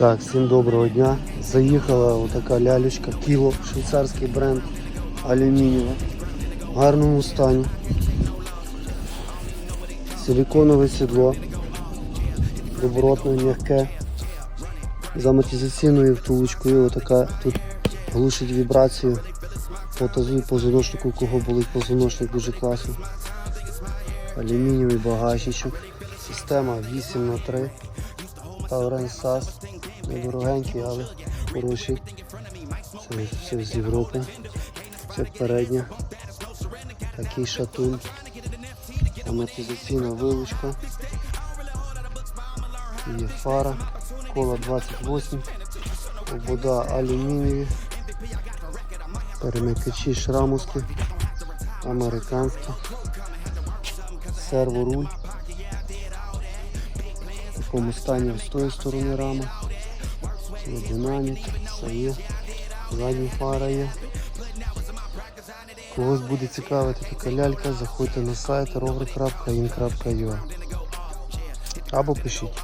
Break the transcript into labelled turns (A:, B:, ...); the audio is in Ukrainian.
A: Так, всім доброго дня. Заїхала отака лялечка, кіло, швейцарський бренд алюмінієва. В гарному стані. Силіконове сідло. Добротне, м'яке. З амортизаційною втулочкою. Отака тут глушить вібрацію. По тазу позвоночнику, у кого болить позвоночник, дуже класно. Алюмінієвий багажничок. Система 8 на 3 Таурен САС. Недорогенький, але хороший. Це все з Європи. Це передня. Такий шатун. Амортизаційна вилучка. Є фара. Кола 28. Обода алюмінієві. Перемикачі шрамуски. Американські. Серворуль. В такому стані з тої сторони рама. Динамік, все є. Задня фара є. Когось буде цікавити така лялька, заходьте на сайт rover.in.ua або пишіть.